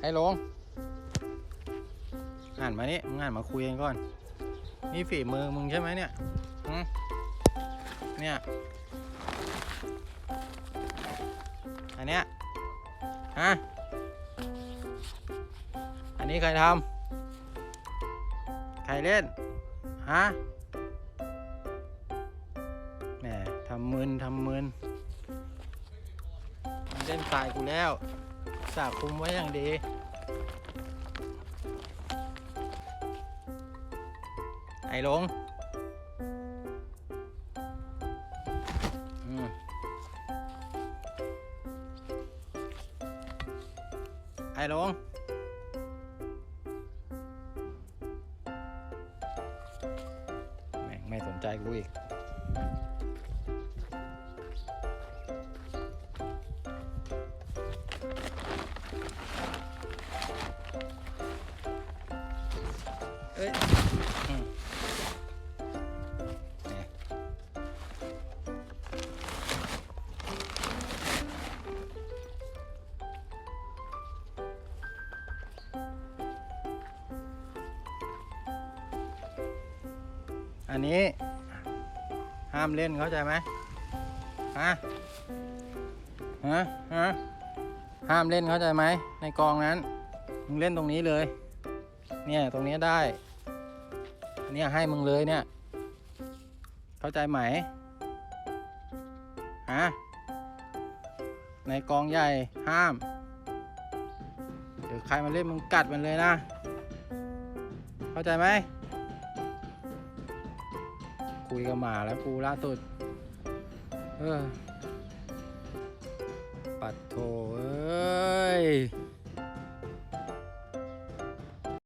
ไอ้หลงอ่านมานี่มึงอ่านมาคุยกันก่อน นี่ฝีมือมึงใช่ไหมเนี่ยเนี่ย อันเนี้ย ฮะ อันนี้ใครทำ ใครเล่น ฮะ แหมทำมึนทำมึนมันเล่นสายกูแล้ว สาคุมไว้อย่างดี ไอ้หลงไอ้หลงแม่งไม่สนใจกูอีก เอ้ยอืมนี่อันนี้ ห้ามเล่นเข้าใจไหมฮะฮะฮะ ห้ามเล่นเข้าใจไหม ในกองนั้น มึงเล่นตรงนี้เลย เนี่ยตรงนี้ได้ เนี่ยให้มึงเลยเนี่ย เข้าใจไหมฮะในกองใหญ่ห้าม เดี๋ยวใครมาเล่นมึงกัดมันเลยนะ เข้าใจไหม คุยกับหมาแล้วกูล่าสุด เออ ปัดโถเอ้ย